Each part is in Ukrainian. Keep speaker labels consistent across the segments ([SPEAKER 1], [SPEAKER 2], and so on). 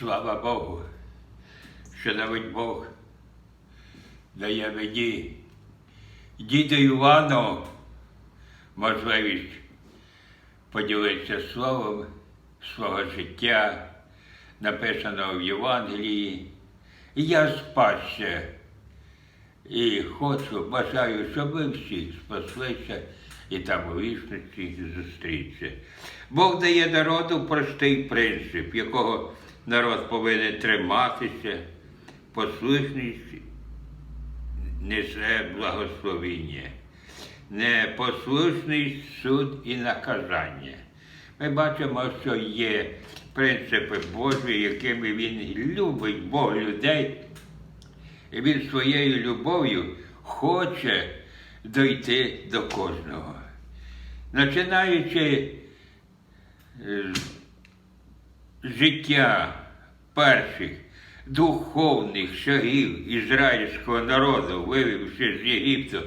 [SPEAKER 1] Слава Богу, що навіть Бог дає мені, діду Івану, можливість поділитися словом свого життя, написаного в Євангелії. І я спасся. І хочу, бажаю, щоб ви всі спаслися і там у вічності зустріться. Бог дає народу простий принцип, якого народ повинен триматися, послушність несе благословіння, непослушність суд і наказання. Ми бачимо, що є принципи Божі, якими він любить Бог людей. І він своєю любов'ю хоче дойти до кожного. Починаючи з життя перших духовних шагів ізраїльського народу, вивівши з Єгипту,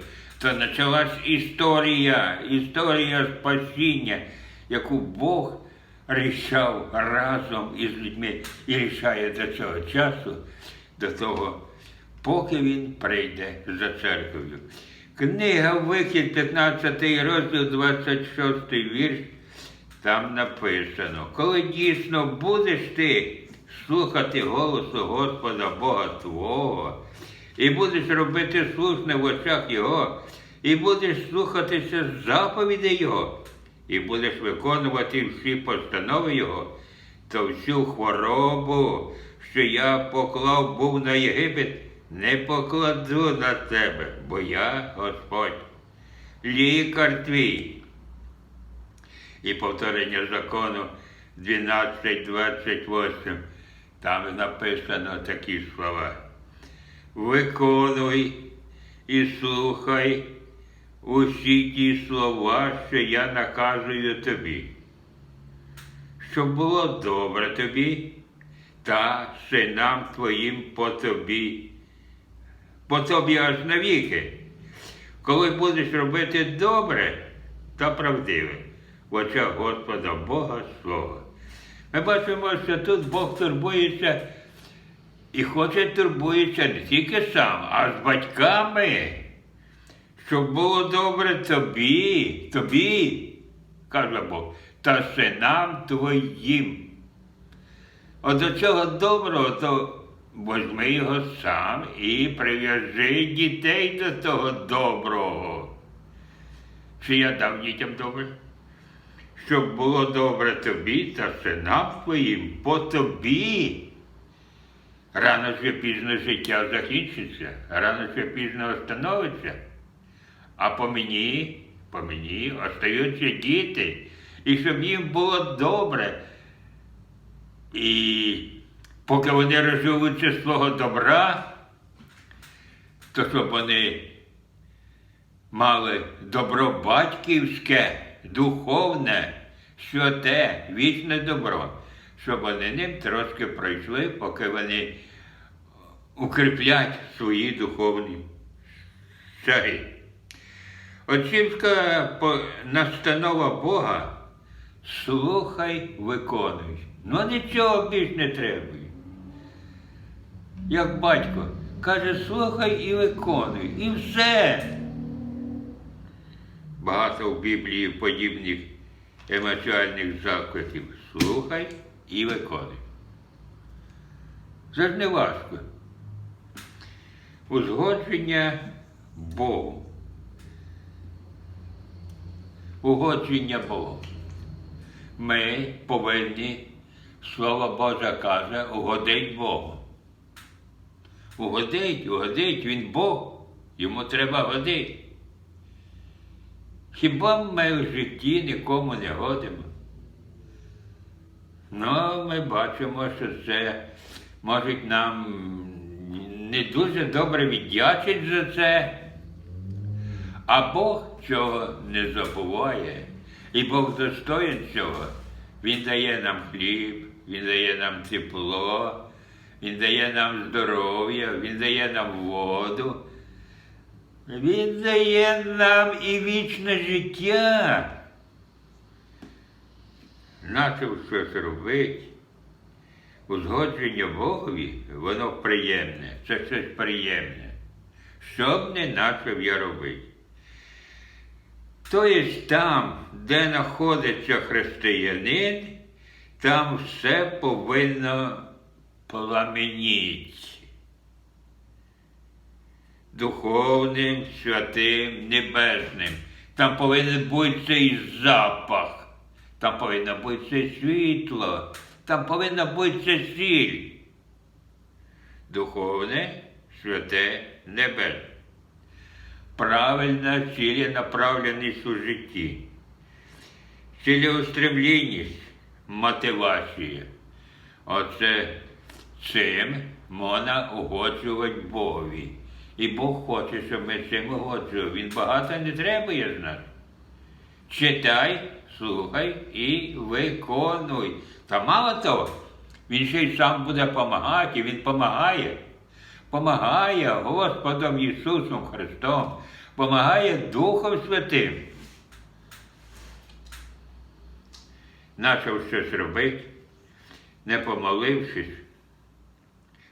[SPEAKER 1] то почалась історія, історія спасіння, яку Бог рішав разом із людьми і рішає до цього часу, до того, поки він прийде за церков'ю. Книга Вихід, 15 розділ, 26 вірш. Там написано, коли дійсно будеш ти слухати голосу Господа Бога Твого, і будеш робити слушне в очах Його, і будеш слухатися заповідей Його, і будеш виконувати всі постанови Його, то всю хворобу, що я поклав був на Єгипет, не покладу на тебе, бо я Господь, лікар твій і повторення закону 12.28. Там написано такі слова. Виконуй і слухай усі ті слова, що я наказую тобі, щоб було добре тобі та синам твоїм по тобі, по тобі аж навіки. Коли будеш робити добре та правдиве в очах Господа Бога свого. Ми бачимо, що тут Бог турбується і хоче турбується не тільки сам, а з батьками, щоб було добре тобі, тобі, каже Бог, та синам твоїм. От до цього доброго, то возьми його сам і прив'яжи дітей до того доброго. Чи я дав дітям добре? Щоб було добре тобі та синам твоїм по тобі. Рано чи пізно життя закінчиться, рано чи пізно остановиться. А по мені, по мені остаються діти. І щоб їм було добре. І поки вони розживуться свого добра, то щоб вони мали добро батьківське, духовне, святе, вічне добро, щоб вони ним трошки пройшли, поки вони укріплять свої духовні шаги. Отцівська настанова Бога слухай, виконуй. Ну нічого більш не треба. Як батько каже, слухай і виконуй. І все. Багато в Біблії подібних емоціональних закликів. Слухай і виконуй. Це ж не важко. Узгодження Богу. Угодження Богу. Ми повинні, Слово Боже каже, угодить Богу. Угодить, угодить, Він Бог, йому треба годити. Хіба ми в житті нікому не годимо? Ну, ми бачимо, що це можуть нам не дуже добре віддячить за це, а Бог цього не забуває. І Бог достоїн цього. Він дає нам хліб, Він дає нам тепло, Він дає нам здоров'я, Він дає нам воду. Він дає нам і вічне життя. Начав щось робити, узгодження Богові, воно приємне, це щось приємне. Що б не почав я робити. Тобто там, де знаходиться християнин, там все повинно пламеніти. Духовним, святим, небесним. Там повинен бути цей запах, там повинно бути це світло, там повинна бути це сіль. Духовне, святе, небесне. Правильна ціленаправленість у житті. Цілеустремленість, мотивація. Оце цим можна угоджувати Богові. І Бог хоче, щоб ми цим угоджували. Він багато не требує з нас. Читай, слухай і виконуй. Та мало того, він ще й сам буде допомагати, він допомагає. Помагає Господом Ісусом Христом, помагає Духом Святим. Начав щось робити, не помолившись,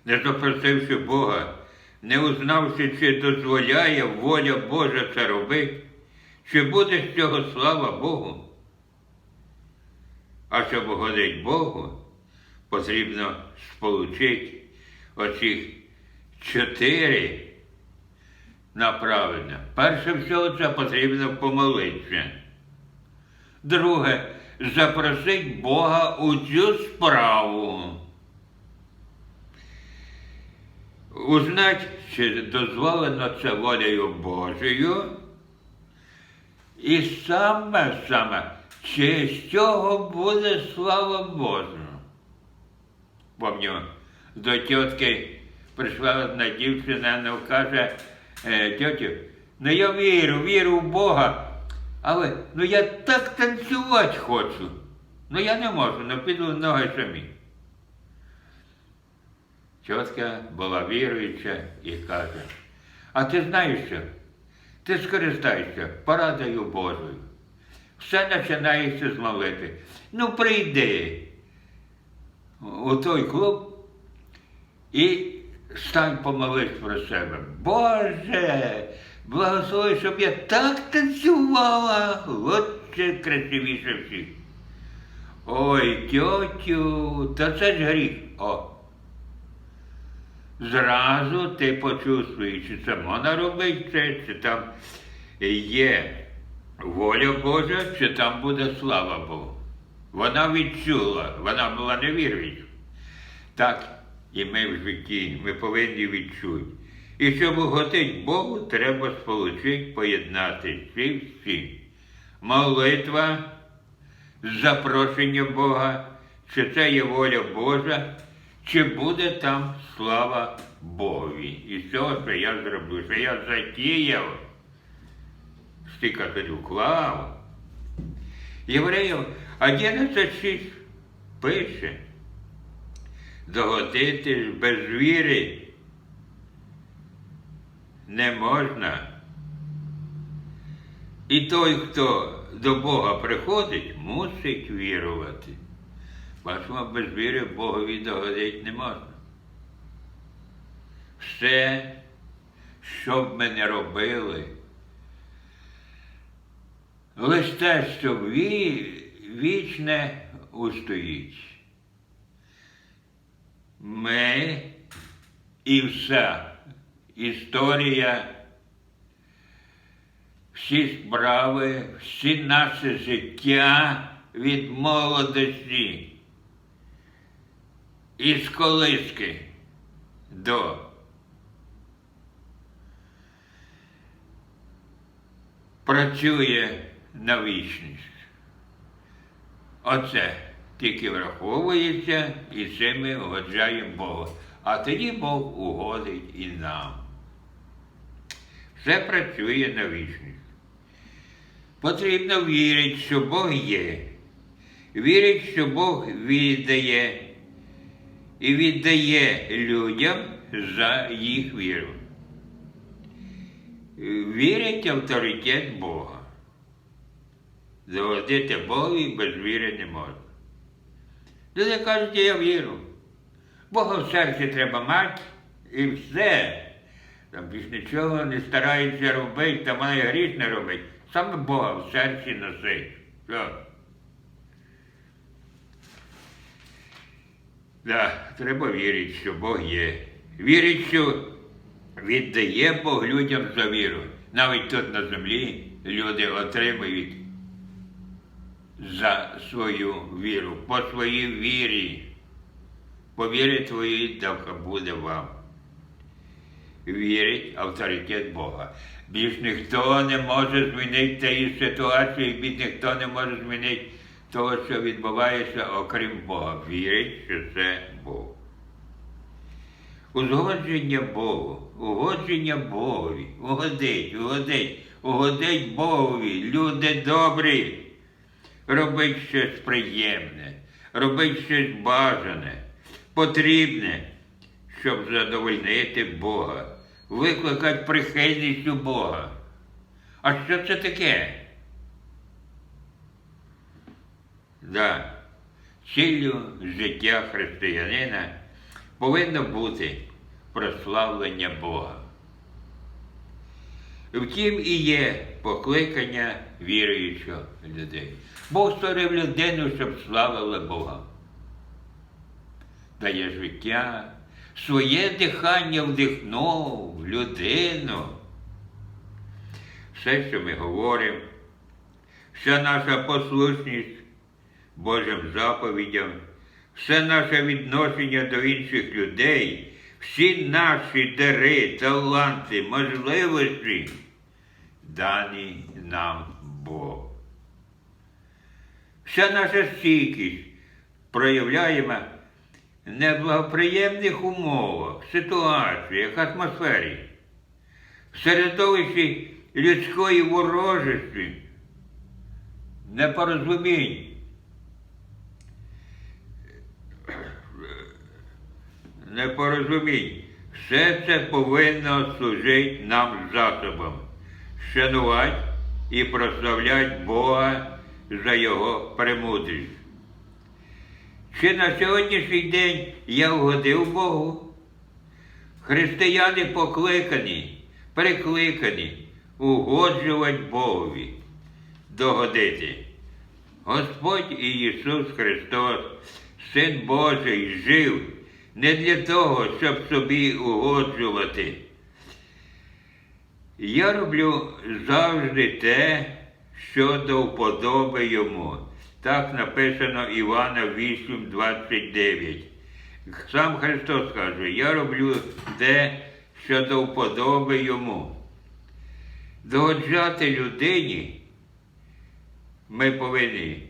[SPEAKER 1] не запросивши Бога, не узнавши, чи дозволяє воля Божа це робити, чи буде з цього слава Богу. А щоб угодити Богу, потрібно сполучити оцих чотири направлення. Перше всього це потрібно помолитися. Друге, запросити Бога у цю справу. Узнать, чи дозволено це волею Божою. І саме саме, чи з цього буде слава Божа. Помню, до тітки прийшла одна дівчина, вона каже, е, тьотю, ну я вірю, вірю в Бога, але ну я так танцювати хочу. Ну я не можу, ну піду ноги самі. Тітка була віруюча і каже, а ти знаєш що? Ти скористайся порадою Божою. Все починається з молитви. Ну прийди у той клуб і стань помолись про себе. Боже, благослови, щоб я так танцювала, це красивіше всіх. Ой, тьотю, та це ж гріх. О. Зразу ти почувствуєш, чи це можна робити, це, чи там є воля Божа, чи там буде слава Богу. Вона відчула, вона була невіруюча. Так і ми в житті, ми повинні відчути. І щоб угодити Богу, треба сполучити, поєднати ці всі. Молитва, запрошення Бога, чи це є воля Божа, чи буде там слава Богові. І з цього, що я зроблю, що я затіяв, стільки тоді. Євреїв 11.6 пише, догодити ж без віри не можна. І той, хто до Бога приходить, мусить вірувати. Бачимо, без віри Богові догодити не можна. Все, що б ми не робили, лише те, що ві- вічне устоїть. Ми і вся історія, всі справи, всі наше життя від молодості із колиски до працює на вічність. Оце тільки враховується і це ми угоджаємо Богу. А тоді Бог угодить і нам. Все працює на вічність. Потрібно вірити, що Бог є. Вірить, що Бог віддає і віддає людям за їх віру. Вірить авторитет Бога. Заводити Богові без віри не можна. Люди кажуть, я віру. Бога в серці треба мати і все. Там більш нічого не старається робити, та має гріх не робить. Саме Бога в серці носить. Все. Да, треба вірити, що Бог є. Вірить, що віддає Бог людям за віру. Навіть тут на землі люди отримують за свою віру, по своїй вірі. По вірі твоїй так буде вам. Вірить авторитет Бога. Більш ніхто не може змінити тієї ситуації, більш ніхто не може змінити того, що відбувається, окрім Бога. Вірить, що це Бог. Узгодження Богу, угодження Богові, угодить, угодить, угодить Богові, люди добрі, робить щось приємне, робить щось бажане, потрібне, щоб задовольнити Бога, викликати прихильність у Бога. А що це таке? Да. Ціллю життя християнина повинно бути прославлення Бога. Втім, і є покликання віруючих людей. Бог створив людину, щоб славила Бога. Дає життя, своє дихання вдихнув в людину. Все, що ми говоримо, вся наша послушність Божим заповідям, все наше відношення до інших людей, всі наші дари, таланти, можливості дані нам Бог. Вся наша стійкість проявляємо в неблагоприємних умовах, ситуаціях, атмосфері, в середовищі людської ворожості, непорозумінь. Непорозумінь. Все це повинно служити нам засобом, шанувати і прославляти Бога за Його премудрість. Чи на сьогоднішній день я вгодив Богу? Християни покликані, прикликані угоджувати Богові, догодити. Господь Ісус Христос, Син Божий, жив не для того, щоб собі угоджувати. Я роблю завжди те, що до вподоби йому. Так написано Івана 8,29. Сам Христос каже, я роблю те, що до вподоби йому. Догоджати людині ми повинні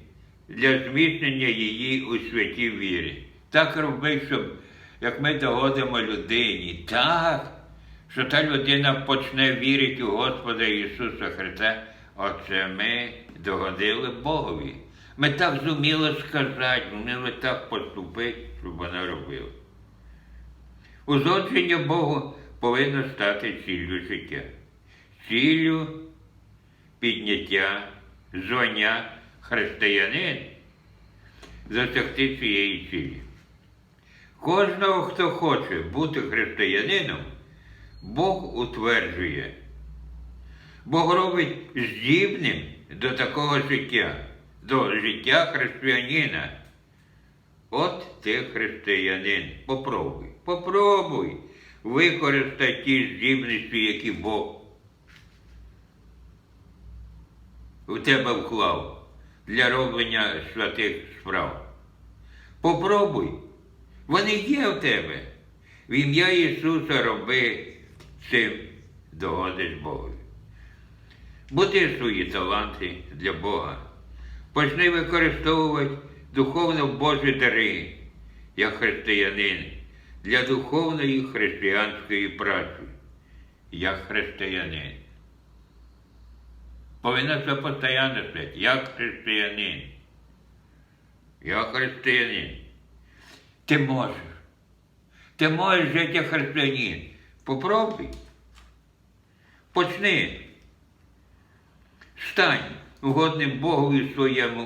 [SPEAKER 1] для зміцнення її у святій вірі. Так роби, щоб як ми догодимо людині, так, що та людина почне вірити у Господа Ісуса Христа, оце ми догодили Богові. Ми так зуміли сказати, вміли так поступити, щоб вона робила. Узодження Богу повинно стати ціллю життя, ціллю підняття, звання християнин досягти цієї цілі. Кожного, хто хоче бути християнином, Бог утверджує. Бог робить здібним до такого життя, до життя християнина. От ти християнин. Попробуй, попробуй використати ті здібності, які Бог у тебе вклав для роблення святих справ. Попробуй. Вони є в тебе. В ім'я Ісуса роби цим догодиш Богу. Бути свої таланти для Бога. Почни використовувати духовно Божі дари, як християнин, для духовної християнської праці, як християнин. Повинна це постійно стати, як християнин. Як християнин. Ти можеш. Ти можеш жити християнин. Попробуй. Почни. Стань угодним Богу і своєму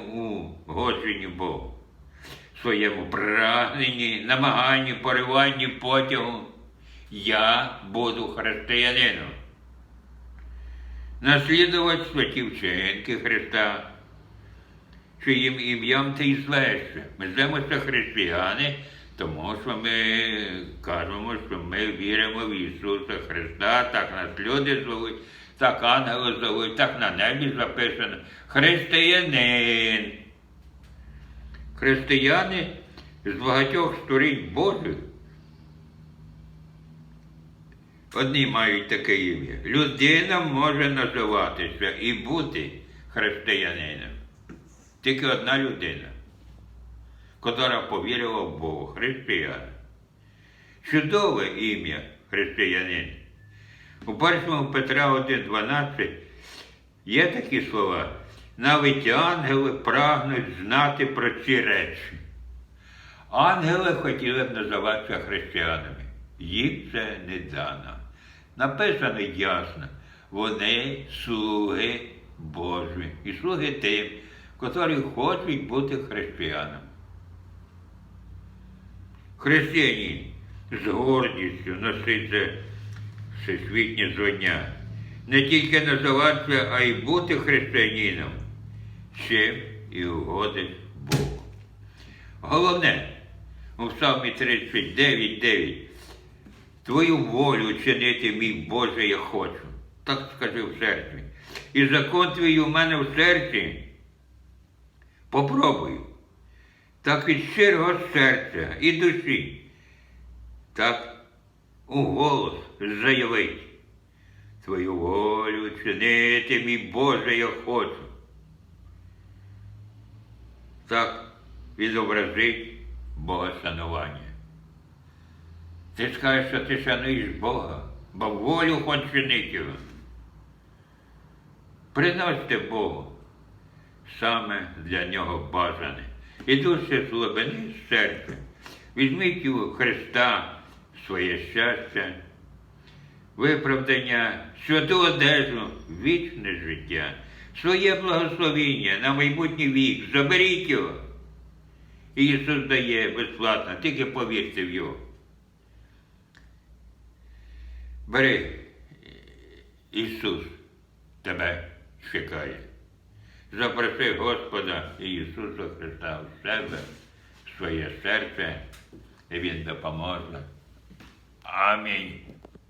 [SPEAKER 1] угодженню Богу. своєму прагненні, намаганні, пориванні потягу. Я буду християнином. Наслідувач святі вчинки Христа, чиїм ім'ям ти й звешся. Ми звемося християни, тому що ми кажемо, що ми віримо в Ісуса Христа, так нас люди звуть, так ангели звуть, так на небі записано. Християнин. Християни з багатьох сторін Божих одні мають таке ім'я. Людина може називатися і бути християнином. Тільки одна людина, котра повірила в Бога, християн. Чудове ім'я християнин. У першому Петра 1.12 є такі слова. Навіть ангели прагнуть знати про ці речі. Ангели хотіли б називатися християнами. Їм це не дано. Написано ясно, вони слуги Божі і слуги тим, котрі хочуть бути християнами. Християнин з гордістю носить всесвітнє звання. Не тільки називатися, а й бути християнином, чим і угодить Богу. Головне, у Псалмі 39.9 Твою волю чинити, мій Боже, я хочу. Так скажи в серці. І закон твій у мене в серці. Попробуй. Так від щирого серця і душі. Так у голос заявить. Твою волю чинити, мій Боже, я хочу. Так відобразить Богошанування. Ти скажеш, що ти шануєш Бога, бо волю хоч чинить його. Приносьте Богу саме для нього бажане. Ідучи з глибини серця, візьміть у Христа своє щастя, виправдання, святу одежу, вічне життя, своє благословіння на майбутній вік, заберіть його. І Ісус дає безплатно, тільки повірте в його. Бери, Ісус тебе чекає. Запроси Господа Ісуса Христа в себе, в своє серце, і Він допоможе. Амінь.